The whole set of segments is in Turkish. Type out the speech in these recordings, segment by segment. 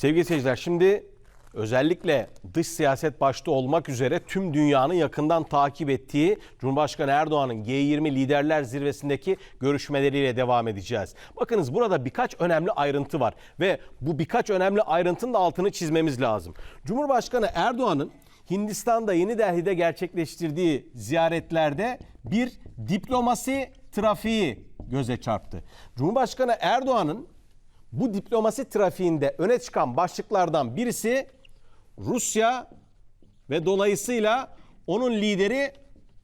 Sevgili seyirciler şimdi özellikle dış siyaset başta olmak üzere tüm dünyanın yakından takip ettiği Cumhurbaşkanı Erdoğan'ın G20 liderler zirvesindeki görüşmeleriyle devam edeceğiz. Bakınız burada birkaç önemli ayrıntı var ve bu birkaç önemli ayrıntının da altını çizmemiz lazım. Cumhurbaşkanı Erdoğan'ın Hindistan'da Yeni Delhi'de gerçekleştirdiği ziyaretlerde bir diplomasi trafiği göze çarptı. Cumhurbaşkanı Erdoğan'ın bu diplomasi trafiğinde öne çıkan başlıklardan birisi Rusya ve dolayısıyla onun lideri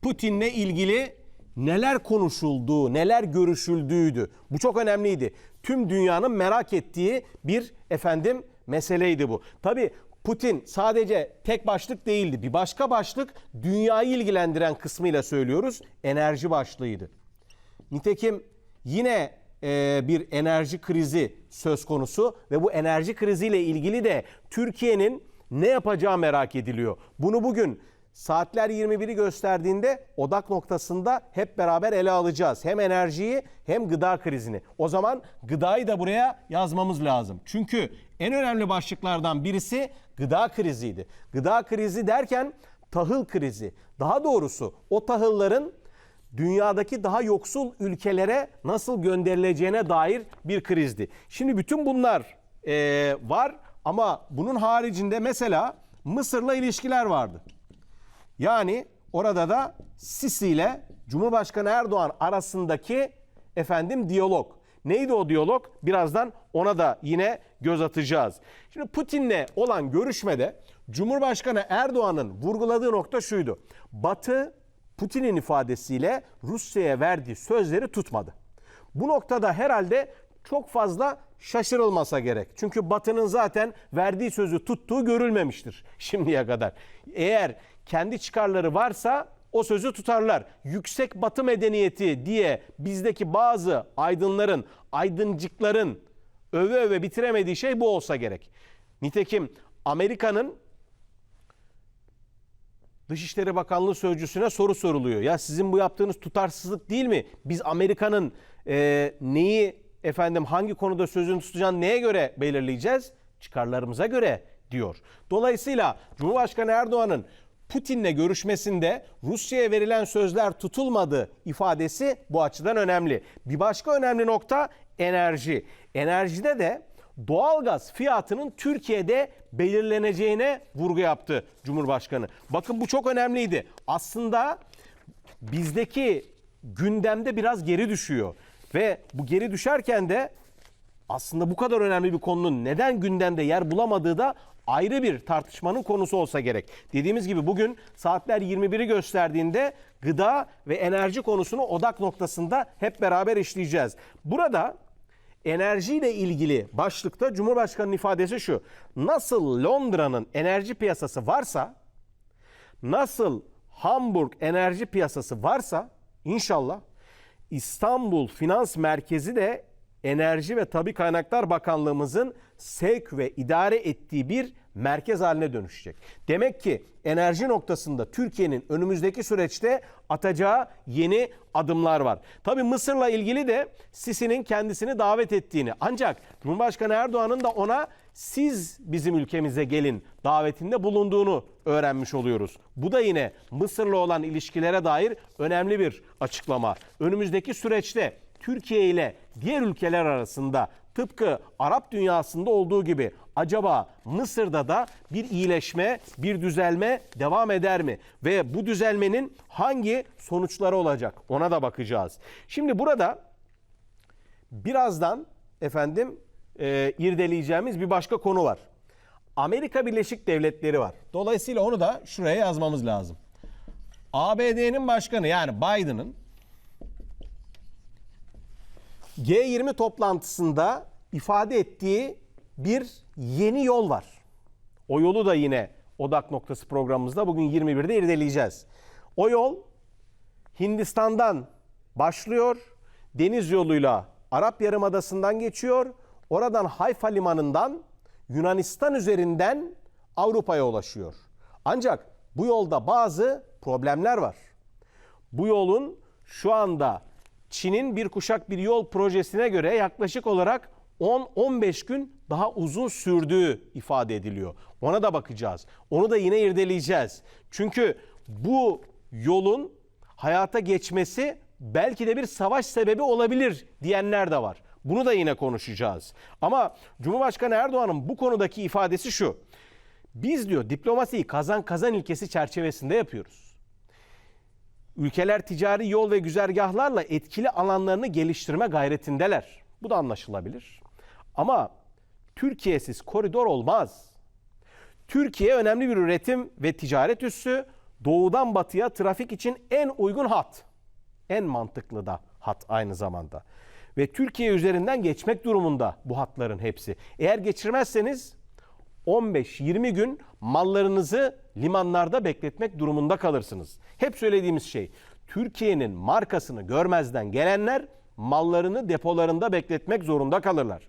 Putin'le ilgili neler konuşulduğu, neler görüşüldüğüydü. Bu çok önemliydi. Tüm dünyanın merak ettiği bir efendim meseleydi bu. Tabii Putin sadece tek başlık değildi. Bir başka başlık dünyayı ilgilendiren kısmıyla söylüyoruz. Enerji başlığıydı. Nitekim yine bir enerji krizi söz konusu ve bu enerji kriziyle ilgili de Türkiye'nin ne yapacağı merak ediliyor. Bunu bugün saatler 21'i gösterdiğinde odak noktasında hep beraber ele alacağız. Hem enerjiyi hem gıda krizini. O zaman gıdayı da buraya yazmamız lazım. Çünkü en önemli başlıklardan birisi gıda kriziydi. Gıda krizi derken tahıl krizi. Daha doğrusu o tahılların dünyadaki daha yoksul ülkelere nasıl gönderileceğine dair bir krizdi. Şimdi bütün bunlar eee, var ama bunun haricinde mesela Mısır'la ilişkiler vardı. Yani orada da Sisi ile Cumhurbaşkanı Erdoğan arasındaki efendim diyalog. Neydi o diyalog? Birazdan ona da yine göz atacağız. Şimdi Putin'le olan görüşmede Cumhurbaşkanı Erdoğan'ın vurguladığı nokta şuydu. Batı Putin'in ifadesiyle Rusya'ya verdiği sözleri tutmadı. Bu noktada herhalde çok fazla şaşırılmasa gerek. Çünkü Batı'nın zaten verdiği sözü tuttuğu görülmemiştir şimdiye kadar. Eğer kendi çıkarları varsa o sözü tutarlar. Yüksek Batı medeniyeti diye bizdeki bazı aydınların, aydıncıkların öve öve bitiremediği şey bu olsa gerek. Nitekim Amerika'nın Dışişleri Bakanlığı Sözcüsü'ne soru soruluyor. Ya sizin bu yaptığınız tutarsızlık değil mi? Biz Amerika'nın e, neyi efendim hangi konuda sözünü tutacağını neye göre belirleyeceğiz? Çıkarlarımıza göre diyor. Dolayısıyla Cumhurbaşkanı Erdoğan'ın Putin'le görüşmesinde Rusya'ya verilen sözler tutulmadı ifadesi bu açıdan önemli. Bir başka önemli nokta enerji. Enerjide de doğalgaz fiyatının Türkiye'de belirleneceğine vurgu yaptı Cumhurbaşkanı. Bakın bu çok önemliydi. Aslında bizdeki gündemde biraz geri düşüyor. Ve bu geri düşerken de aslında bu kadar önemli bir konunun neden gündemde yer bulamadığı da ayrı bir tartışmanın konusu olsa gerek. Dediğimiz gibi bugün saatler 21'i gösterdiğinde gıda ve enerji konusunu odak noktasında hep beraber işleyeceğiz. Burada enerjiyle ilgili başlıkta Cumhurbaşkanı'nın ifadesi şu. Nasıl Londra'nın enerji piyasası varsa, nasıl Hamburg enerji piyasası varsa inşallah İstanbul Finans Merkezi de Enerji ve Tabi Kaynaklar Bakanlığımızın sevk ve idare ettiği bir merkez haline dönüşecek. Demek ki enerji noktasında Türkiye'nin önümüzdeki süreçte atacağı yeni adımlar var. Tabi Mısır'la ilgili de Sisi'nin kendisini davet ettiğini ancak Cumhurbaşkanı Erdoğan'ın da ona siz bizim ülkemize gelin davetinde bulunduğunu öğrenmiş oluyoruz. Bu da yine Mısır'la olan ilişkilere dair önemli bir açıklama. Önümüzdeki süreçte Türkiye ile diğer ülkeler arasında tıpkı Arap dünyasında olduğu gibi acaba Mısır'da da bir iyileşme, bir düzelme devam eder mi? Ve bu düzelmenin hangi sonuçları olacak? Ona da bakacağız. Şimdi burada birazdan efendim e, irdeleyeceğimiz bir başka konu var. Amerika Birleşik Devletleri var. Dolayısıyla onu da şuraya yazmamız lazım. ABD'nin başkanı yani Biden'ın G20 toplantısında ifade ettiği bir yeni yol var. O yolu da yine odak noktası programımızda bugün 21'de irdeleyeceğiz. O yol Hindistan'dan başlıyor, deniz yoluyla Arap Yarımadası'ndan geçiyor, oradan Hayfa limanından Yunanistan üzerinden Avrupa'ya ulaşıyor. Ancak bu yolda bazı problemler var. Bu yolun şu anda Çin'in bir kuşak bir yol projesine göre yaklaşık olarak 10-15 gün daha uzun sürdüğü ifade ediliyor. Ona da bakacağız. Onu da yine irdeleyeceğiz. Çünkü bu yolun hayata geçmesi belki de bir savaş sebebi olabilir diyenler de var. Bunu da yine konuşacağız. Ama Cumhurbaşkanı Erdoğan'ın bu konudaki ifadesi şu. Biz diyor diplomasiyi kazan kazan ilkesi çerçevesinde yapıyoruz. Ülkeler ticari yol ve güzergahlarla etkili alanlarını geliştirme gayretindeler. Bu da anlaşılabilir. Ama Türkiye'siz koridor olmaz. Türkiye önemli bir üretim ve ticaret üssü. Doğudan batıya trafik için en uygun hat. En mantıklı da hat aynı zamanda. Ve Türkiye üzerinden geçmek durumunda bu hatların hepsi. Eğer geçirmezseniz 15-20 gün mallarınızı limanlarda bekletmek durumunda kalırsınız. Hep söylediğimiz şey Türkiye'nin markasını görmezden gelenler mallarını depolarında bekletmek zorunda kalırlar.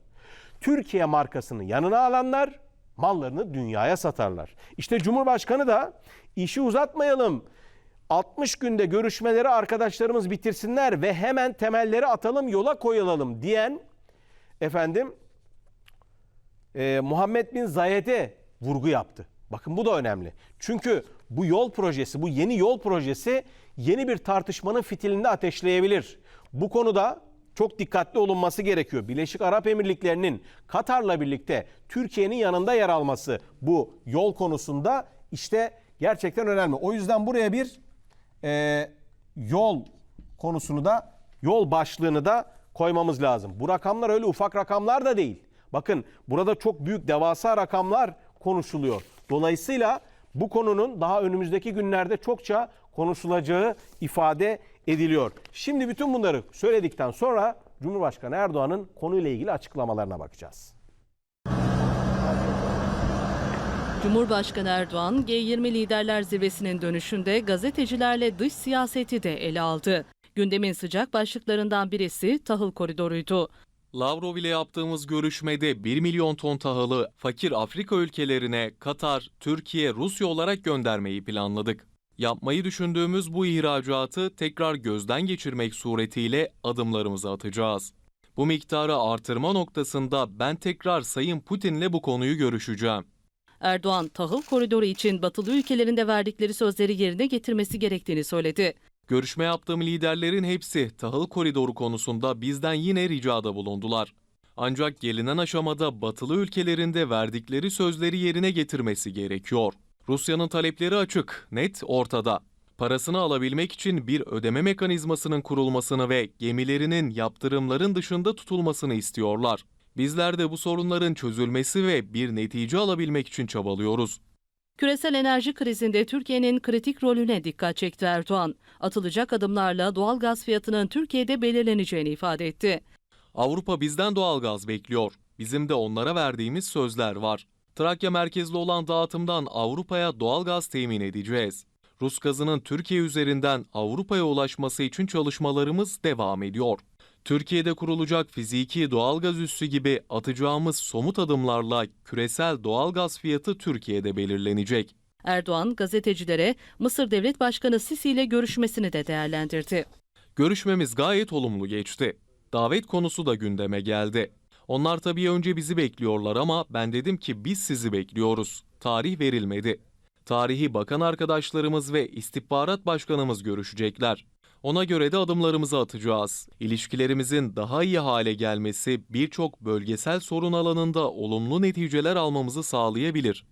Türkiye markasını yanına alanlar mallarını dünyaya satarlar. İşte Cumhurbaşkanı da işi uzatmayalım. 60 günde görüşmeleri arkadaşlarımız bitirsinler ve hemen temelleri atalım yola koyulalım diyen efendim e, Muhammed bin Zayed'e vurgu yaptı. Bakın bu da önemli. Çünkü bu yol projesi, bu yeni yol projesi yeni bir tartışmanın fitilini ateşleyebilir. Bu konuda çok dikkatli olunması gerekiyor. Birleşik Arap Emirlikleri'nin Katar'la birlikte Türkiye'nin yanında yer alması bu yol konusunda işte gerçekten önemli. O yüzden buraya bir e, yol konusunu da yol başlığını da koymamız lazım. Bu rakamlar öyle ufak rakamlar da değil. Bakın burada çok büyük devasa rakamlar konuşuluyor. Dolayısıyla bu konunun daha önümüzdeki günlerde çokça konuşulacağı ifade ediliyor. Şimdi bütün bunları söyledikten sonra Cumhurbaşkanı Erdoğan'ın konuyla ilgili açıklamalarına bakacağız. Cumhurbaşkanı Erdoğan G20 Liderler Zirvesi'nin dönüşünde gazetecilerle dış siyaseti de ele aldı. Gündemin sıcak başlıklarından birisi tahıl koridoruydu. Lavrov ile yaptığımız görüşmede 1 milyon ton tahılı fakir Afrika ülkelerine Katar, Türkiye, Rusya olarak göndermeyi planladık. Yapmayı düşündüğümüz bu ihracatı tekrar gözden geçirmek suretiyle adımlarımızı atacağız. Bu miktarı artırma noktasında ben tekrar Sayın Putin'le bu konuyu görüşeceğim. Erdoğan tahıl koridoru için batılı ülkelerinde verdikleri sözleri yerine getirmesi gerektiğini söyledi. Görüşme yaptığım liderlerin hepsi tahıl koridoru konusunda bizden yine ricada bulundular. Ancak gelinen aşamada batılı ülkelerinde verdikleri sözleri yerine getirmesi gerekiyor. Rusya'nın talepleri açık, net ortada. Parasını alabilmek için bir ödeme mekanizmasının kurulmasını ve gemilerinin yaptırımların dışında tutulmasını istiyorlar. Bizler de bu sorunların çözülmesi ve bir netice alabilmek için çabalıyoruz. Küresel enerji krizinde Türkiye'nin kritik rolüne dikkat çekti Erdoğan. Atılacak adımlarla doğal gaz fiyatının Türkiye'de belirleneceğini ifade etti. Avrupa bizden doğal gaz bekliyor. Bizim de onlara verdiğimiz sözler var. Trakya merkezli olan dağıtımdan Avrupa'ya doğal gaz temin edeceğiz. Rus gazının Türkiye üzerinden Avrupa'ya ulaşması için çalışmalarımız devam ediyor. Türkiye'de kurulacak fiziki doğalgaz üssü gibi atacağımız somut adımlarla küresel doğalgaz fiyatı Türkiye'de belirlenecek. Erdoğan gazetecilere Mısır Devlet Başkanı Sisi ile görüşmesini de değerlendirdi. Görüşmemiz gayet olumlu geçti. Davet konusu da gündeme geldi. Onlar tabii önce bizi bekliyorlar ama ben dedim ki biz sizi bekliyoruz. Tarih verilmedi. Tarihi bakan arkadaşlarımız ve istihbarat başkanımız görüşecekler. Ona göre de adımlarımızı atacağız. İlişkilerimizin daha iyi hale gelmesi birçok bölgesel sorun alanında olumlu neticeler almamızı sağlayabilir.